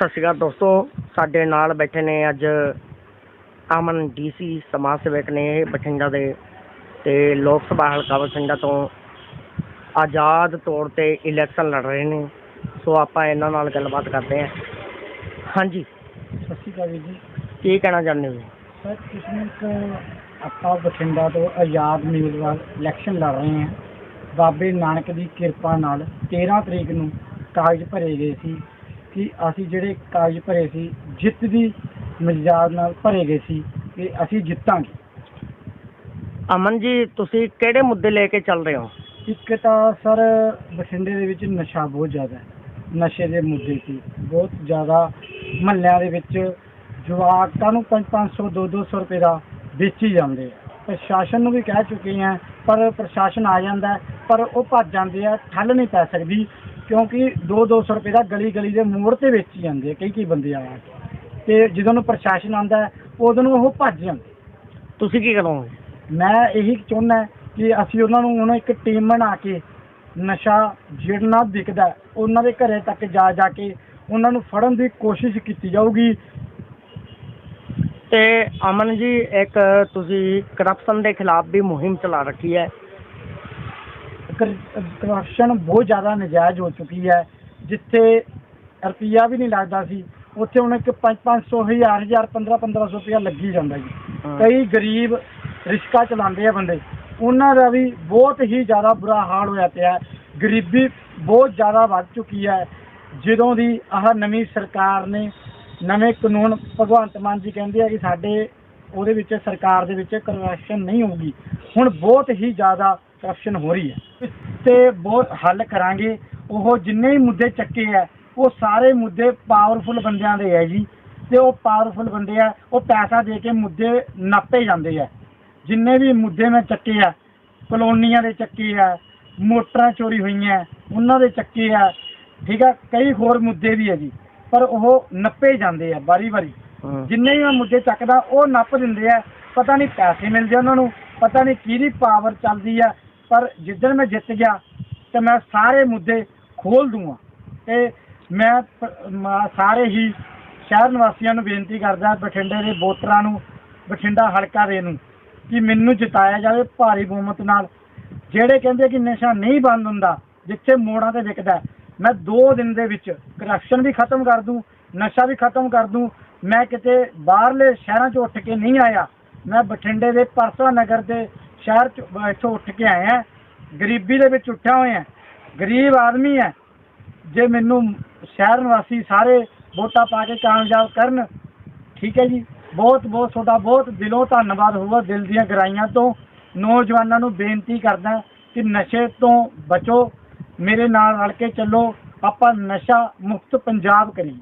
ਸਤਿ ਸ਼੍ਰੀ ਅਕਾਲ ਦੋਸਤੋ ਸਾਡੇ ਨਾਲ ਬੈਠੇ ਨੇ ਅੱਜ ਅਮਨ ਡੀਸੀ ਸਮਾਜ ਸੇਵਕ ਨੇ ਬਠਿੰਡਾ ਦੇ ਤੇ ਲੋਕ ਸਭਾ ਹਲਕਾ ਬਠਿੰਡਾ ਤੋਂ ਆਜ਼ਾਦ ਤੌਰ ਤੇ ਇਲੈਕਸ਼ਨ ਲੜ ਰਹੇ ਨੇ। ਸੋ ਆਪਾਂ ਇਹਨਾਂ ਨਾਲ ਗੱਲਬਾਤ ਕਰਦੇ ਹਾਂ। ਹਾਂਜੀ। ਸਤਿ ਸ਼੍ਰੀ ਅਕਾਲ ਜੀ। ਕੀ ਕਹਿਣਾ ਚਾਹੁੰਦੇ ਹੋ? ਸਰ ਕਿਸਮਤ ਆਪਾਂ ਬਠਿੰਡਾ ਤੋਂ ਆਜ਼ਾਦ ਉਮੀਦਵਾਰ ਇਲੈਕਸ਼ਨ ਲੜ ਰਹੇ ਹਾਂ। ਬਾਬੇ ਨਾਨਕ ਦੀ ਕਿਰਪਾ ਨਾਲ 13 ਤਰੀਕ ਨੂੰ ਕਾਗਜ਼ ਭਰੇ ਗਏ ਸੀ। ਕਿ ਅਸੀਂ ਜਿਹੜੇ ਕਾਗਜ਼ ਭਰੇ ਸੀ ਜਿੱਤ ਦੀ ਮਜਾਦ ਨਾਲ ਭਰੇ ਗਏ ਸੀ ਕਿ ਅਸੀਂ ਜਿੱਤਾਂਗੇ। ਅਮਨ ਜੀ ਤੁਸੀਂ ਕਿਹੜੇ ਮੁੱਦੇ ਲੈ ਕੇ ਚੱਲ ਰਹੇ ਹੋ? ਇੱਕ ਤਾਂ ਸਰ ਬਠਿੰਡੇ ਦੇ ਵਿੱਚ ਨਸ਼ਾ ਬਹੁਤ ਜ਼ਿਆਦਾ ਹੈ। ਨਸ਼ੇ ਦੇ ਮੁੱਦੇ ਸੀ। ਬਹੁਤ ਜ਼ਿਆਦਾ ਮਹੱਲਿਆਂ ਦੇ ਵਿੱਚ ਜਵਾਕਾਂ ਨੂੰ 5-500 2-200 ਰੁਪਏ ਦਾ ਵੇਚੀ ਜਾਂਦੇ ਆ। ਪ੍ਰਸ਼ਾਸਨ ਨੂੰ ਵੀ ਕਹਿ ਚੁੱਕੇ ਆ ਪਰ ਪ੍ਰਸ਼ਾਸਨ ਆ ਜਾਂਦਾ ਹੈ, ਪਰ ਉਹ ਭੱਜ ਜਾਂਦੇ ਆ ਠੱਲ ਨਹੀਂ ਪੈ ਸਕਦੀ। ਕਿਉਂਕਿ 2-200 ਰੁਪਏ ਦਾ ਗਲੀ ਗਲੀ ਦੇ ਮੋੜ ਤੇ ਵੇਚੀ ਜਾਂਦੇ ਆ ਕਈ ਕਈ ਬੰਦੇ ਆ ਕੇ। ਤੇ ਜਦੋਂ ਨੂੰ ਪ੍ਰਸ਼ਾਸਨ ਆਉਂਦਾ ਹੈ, ਉਦੋਂ ਨੂੰ ਉਹ ਭੱਜ ਜਾਂਦੇ। ਤੁਸੀਂ ਕੀ ਕਰੋਗੇ? ਮੈਂ ਇਹੀ ਚਾਹੁੰਦਾ ਕਿ ਅਸੀਂ ਉਹਨਾਂ ਨੂੰ ਉਹਨਾਂ ਇੱਕ ਟੀਮ ਬਣਾ ਕੇ ਨਸ਼ਾ ਜਿਹੜਾ ਵਿਕਦਾ ਹੈ, ਉਹਨਾਂ ਦੇ ਘਰੇ ਤੱਕ ਜਾ ਜਾ ਕੇ ਉਹਨਾਂ ਨੂੰ ਫੜਨ ਦੀ ਕੋਸ਼ਿਸ਼ ਕੀਤੀ ਜਾਊਗੀ। ਤੇ ਅਮਨ ਜੀ ਇੱਕ ਤੁਸੀਂ ਕਰਪਸ਼ਨ ਦੇ ਖਿਲਾਫ ਵੀ ਮੁਹਿੰਮ ਚਲਾ ਰੱਖੀ ਹੈ। ਕਰਪਸ਼ਨ ਬਹੁਤ ਜ਼ਿਆਦਾ ਨਜਾਇਜ਼ ਹੋ ਚੁੱਕੀ ਹੈ ਜਿੱਥੇ ਰੁਪਈਆ ਵੀ ਨਹੀਂ ਲੱਗਦਾ ਸੀ ਉੱਥੇ ਹੁਣ ਇੱਕ 5-500 ਹਜ਼ਾਰ ਹਜ਼ਾਰ 15-1500 ਰੁਪਇਆ ਲੱਗੀ ਜਾਂਦਾ ਜੀ। ਕਈ ਗਰੀਬ ਰਿਕਸ਼ਾ ਚਲਾਉਂਦੇ ਆ ਬੰਦੇ ਉਹਨਾਂ ਦਾ ਵੀ ਬਹੁਤ ਹੀ ਜ਼ਿਆਦਾ ਬੁਰਾ ਹਾਲ ਹੋਇਆ ਪਿਆ ਹੈ। ਗਰੀਬੀ ਬਹੁਤ ਜ਼ਿਆਦਾ ਵੱਧ ਚੁੱਕੀ ਹੈ ਜਦੋਂ ਦੀ ਆਹ ਨਵੀਂ ਸਰਕਾਰ ਨੇ ਨਵੇਂ ਕਾਨੂੰਨ ਭਗਵੰਤ ਮਾਨ ਜੀ ਕਹਿੰਦੇ ਆ ਕਿ ਸਾਡੇ ਉਹਦੇ ਵਿੱਚ ਸਰਕਾਰ ਦੇ ਵਿੱਚ ਕਰਪਸ਼ਨ ਨਹੀਂ ਹੋਊਗੀ ਹੁਣ ਬਹੁਤ ਹੀ ਜ਼ਿਆਦਾ ਕਰਪਸ਼ਨ ਹੋ ਰਹੀ ਹੈ। ਤੇ ਬਹੁਤ ਹੱਲ ਕਰਾਂਗੇ। ਉਹ ਜਿੰਨੇ ਵੀ ਮੁੱਦੇ ਚੱਕੇ ਹੈ ਉਹ ਸਾਰੇ ਮੁੱਦੇ ਪਾਵਰਫੁਲ ਬੰਦਿਆਂ ਦੇ ਹੈ ਜੀ। ਤੇ ਉਹ ਪਾਵਰਫੁਲ ਬੰਦੇ ਆ ਉਹ ਪੈਸਾ ਦੇ ਕੇ ਮੁੱਦੇ ਨਾਪੇ ਜਾਂਦੇ ਆ। ਜਿੰਨੇ ਵੀ ਮੁੱਦੇ ਮੈਂ ਚੱਕੇ ਆ ਕਲੋਨੀਆਂ ਦੇ ਚੱਕੇ ਆ ਮੋਟਰਾਂ ਚੋਰੀ ਹੋਈਆਂ ਉਹਨਾਂ ਦੇ ਚੱਕੇ ਆ ਠੀਕ ਆ ਕਈ ਹੋਰ ਮੁੱਦੇ ਵੀ ਹੈ ਜੀ। ਪਰ ਉਹ ਨੱਪੇ ਜਾਂਦੇ ਆ ਹਾਂ। ਜਿੰਨੇ ਵੀ ਮੁੱਦੇ ਚੱਕਦਾ ਉਹ ਨੱਪ ਦਿੰਦੇ ਆ। ਪਤਾ ਨਹੀਂ ਪੈਸੇ ਮਿਲਦੇ ਉਹਨਾਂ ਨੂੰ ਪਤਾ ਨਹੀਂ ਕਿਹਦੀ ਪਾਵਰ ਚੱਲਦੀ ਆ ਪਰ ਜਿੱਦਣ ਮੈਂ ਜਿੱਤ ਗਿਆ ਤੇ ਮੈਂ ਸਾਰੇ ਮੁੱਦੇ ਖੋਲ ਦੂੰਗਾ ਤੇ ਮੈਂ ਸਾਰੇ ਹੀ ਸ਼ਹਿਰ ਨਿਵਾਸੀਆਂ ਨੂੰ ਬੇਨਤੀ ਕਰਦਾ ਬਠਿੰਡੇ ਦੇ ਵੋਟਰਾਂ ਨੂੰ, ਬਠਿੰਡਾ ਹਲਕਾ ਦੇ ਨੂੰ ਕਿ ਮੈਨੂੰ ਜਿਤਾਇਆ ਜਾਵੇ ਭਾਰੀ ਬਹੁਮਤ ਨਾਲ। ਜਿਹੜੇ ਕਹਿੰਦੇ ਕਿ ਨਸ਼ਾ ਨਹੀਂ ਬੰਦ ਹੁੰਦਾ, ਜਿੱਥੇ ਮੋੜਾਂ ਤੇ ਵਿਕਦਾ ਮੈਂ 2 ਦਿਨ ਦੇ ਵਿੱਚ ਕਰਪਸ਼ਨ ਵੀ ਖਤਮ ਕਰ ਦੂੰ, ਨਸ਼ਾ ਵੀ ਖਤਮ ਕਰ ਦੂੰ। ਮੈਂ ਕਿਤੇ ਬਾਹਰਲੇ ਸ਼ਹਿਰਾਂ 'ਚ ਉੱਠ ਕੇ ਨਹੀਂ ਆਇਆ। ਮੈਂ ਬਠਿੰਡੇ ਦੇ ਪਰਸਾ ਨਗਰ ਦੇ ਸ਼ਹਿਰ 'ਚ ਇੱਥੋਂ ਉੱਠ ਕੇ ਆਏ ਆਇਆ ਗਰੀਬੀ ਦੇ ਵਿੱਚ ਉੱਠਿਆ ਹੋਇਆ ਗਰੀਬ ਆਦਮੀ ਹੈ। ਜੇ ਮੈਨੂੰ ਸ਼ਹਿਰ ਨਿਵਾਸੀ ਸਾਰੇ ਵੋਟਾਂ ਪਾ ਕੇ ਕਾਮਯਾਬ ਕਰਨ, ਠੀਕ ਹੈ ਜੀ। ਬਹੁਤ ਬਹੁਤ ਤੁਹਾਡਾ ਬਹੁਤ ਦਿਲੋਂ ਧੰਨਵਾਦ ਹੋਊਗਾ ਦਿਲ ਦੀਆਂ ਗਹਿਰਾਈਆਂ ਤੋਂ। ਨੌਜਵਾਨਾਂ ਨੂੰ ਬੇਨਤੀ ਕਰਦਾ ਕਿ ਨਸ਼ੇ ਤੋਂ ਬਚੋ। ਮੇਰੇ ਨਾਲ ਰਲ ਕੇ ਚੱਲੋ। ਆਪਾਂ ਨਸ਼ਾ ਮੁਕਤ ਪੰਜਾਬ ਕਰੀਏ।